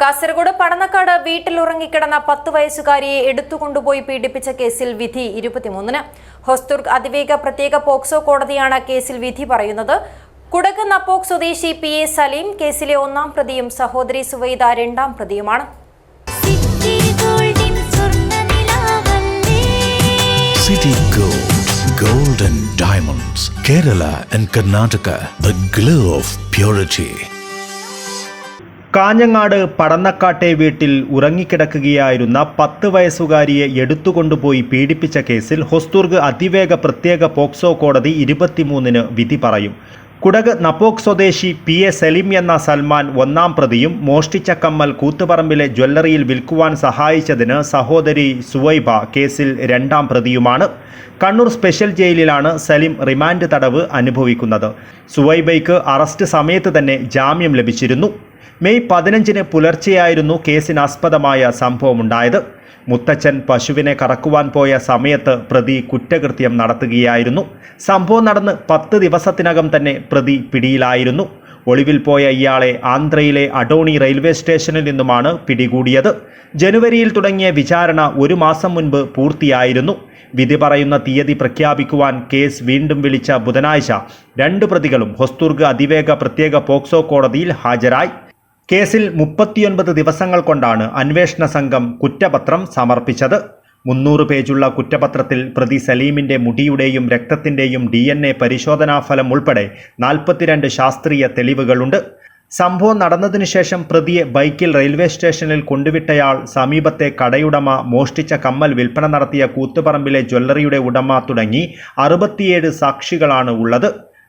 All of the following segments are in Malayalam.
കാസർഗോഡ് പടന്നക്കാട് വീട്ടിൽ ഉറങ്ങിക്കിടന്ന പത്ത് വയസ്സുകാരിയെ എടുത്തുകൊണ്ടുപോയി പീഡിപ്പിച്ച കേസിൽ വിധി ഇരുപത്തിമൂന്നിന്. ഹൊസ്തുർഗ് അതിവേഗ പ്രത്യേക പോക്സോ കോടതിയാണ് കേസിൽ വിധി പറയുന്നത്. കുടക് നപ്പോക് സ്വദേശി പി എ സലീം കേസിലെ ഒന്നാം പ്രതിയും സഹോദരി സുവൈദ രണ്ടാം പ്രതിയുമാണ്. City Gold, Gold and Diamonds, Kerala and Karnataka, the glow of purity. Kanhangad പടന്നക്കാട്ടെ വീട്ടിൽ ഉറങ്ങിക്കിടക്കുകയായിരുന്ന പത്ത് വയസ്സുകാരിയെ എടുത്തുകൊണ്ടുപോയി പീഡിപ്പിച്ച കേസിൽ ഹൊസ്തുർഗ് അതിവേഗ പ്രത്യേക പോക്സോ കോടതി ഇരുപത്തിമൂന്നിന് വിധി പറയും. കുടക് നപ്പോക് സ്വദേശി പി എ സലിം എന്ന സൽമാൻ ഒന്നാം പ്രതിയും മോഷ്ടിച്ച കമ്മൽ കൂത്തുപറമ്പിലെ ജ്വല്ലറിയിൽ വിൽക്കുവാൻ സഹായിച്ചതിന് സഹോദരി സുവൈബ കേസിൽ രണ്ടാം പ്രതിയുമാണ്. കണ്ണൂർ സ്പെഷ്യൽ ജയിലിലാണ് സലിം റിമാൻഡ് തടവ് അനുഭവിക്കുന്നത്. സുവൈബയ്ക്ക് അറസ്റ്റ് സമയത്ത് തന്നെ ജാമ്യം ലഭിച്ചിരുന്നു. മെയ് പതിനഞ്ചിന് പുലർച്ചെയായിരുന്നു കേസിനാസ്പദമായ സംഭവമുണ്ടായത്. മുത്തച്ഛൻ പശുവിനെ കറക്കുവാൻ പോയ സമയത്ത് പ്രതി കുറ്റകൃത്യം നടത്തുകയായിരുന്നു. സംഭവം നടന്ന് പത്ത് ദിവസത്തിനകം തന്നെ പ്രതി പിടിയിലായിരുന്നു. ഒളിവിൽ പോയ ഇയാളെ ആന്ധ്രയിലെ അഡോണി റെയിൽവേ സ്റ്റേഷനിൽ നിന്നുമാണ് പിടികൂടിയത്. ജനുവരിയിൽ തുടങ്ങിയ വിചാരണ ഒരു മാസം മുൻപ് പൂർത്തിയായിരുന്നു. വിധി പറയുന്ന തീയതി പ്രഖ്യാപിക്കുവാൻ കേസ് വീണ്ടും വിളിച്ച ബുധനാഴ്ച രണ്ട് പ്രതികളും ഹൊസ്തുർഗ് അതിവേഗ പ്രത്യേക പോക്സോ കോടതിയിൽ ഹാജരായി. കേസിൽ മുപ്പത്തിയൊൻപത് ദിവസങ്ങൾ കൊണ്ടാണ് അന്വേഷണ സംഘം കുറ്റപത്രം സമർപ്പിച്ചത്. മുന്നൂറ് പേജുള്ള കുറ്റപത്രത്തിൽ പ്രതി സലീമിന്റെ മുടിയുടെയും രക്തത്തിന്റെയും ഡി എൻ എ പരിശോധനാഫലം ഉൾപ്പെടെ നാൽപ്പത്തിരണ്ട് ശാസ്ത്രീയ തെളിവുകളുണ്ട്. സംഭവം നടന്നതിനു ശേഷം പ്രതിയെ ബൈക്കിൽ റെയിൽവേ സ്റ്റേഷനിൽ കൊണ്ടുവിട്ടയാൾ സമീപത്തെ കടയുടമ മോഷ്ടിച്ച കമ്മൽ വിൽപ്പന നടത്തിയ കൂത്തുപറമ്പിലെ ജ്വല്ലറിയുടെ ഉടമ തുടങ്ങി അറുപത്തിയേഴ് സാക്ഷികളാണ് ഉള്ളത്.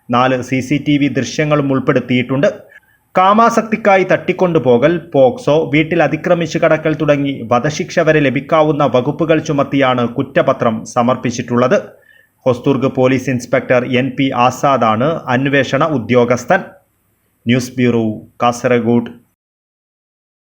നാല് സി സി ടി വി ദൃശ്യങ്ങളും ഉൾപ്പെടുത്തിയിട്ടുണ്ട്. കാമാസക്തിക്കായി തട്ടിക്കൊണ്ടുപോകൽ പോക്സോ വീട്ടിൽ അതിക്രമിച്ചു കടക്കൽ തുടങ്ങി വധശിക്ഷ വരെ ലഭിക്കാവുന്ന വകുപ്പുകൾ ചുമത്തിയാണ് കുറ്റപത്രം സമർപ്പിച്ചിട്ടുള്ളത്. Hosdurg police inspector N P ആസാദാണ് അന്വേഷണ ഉദ്യോഗസ്ഥൻ. News bureau Kasaragod.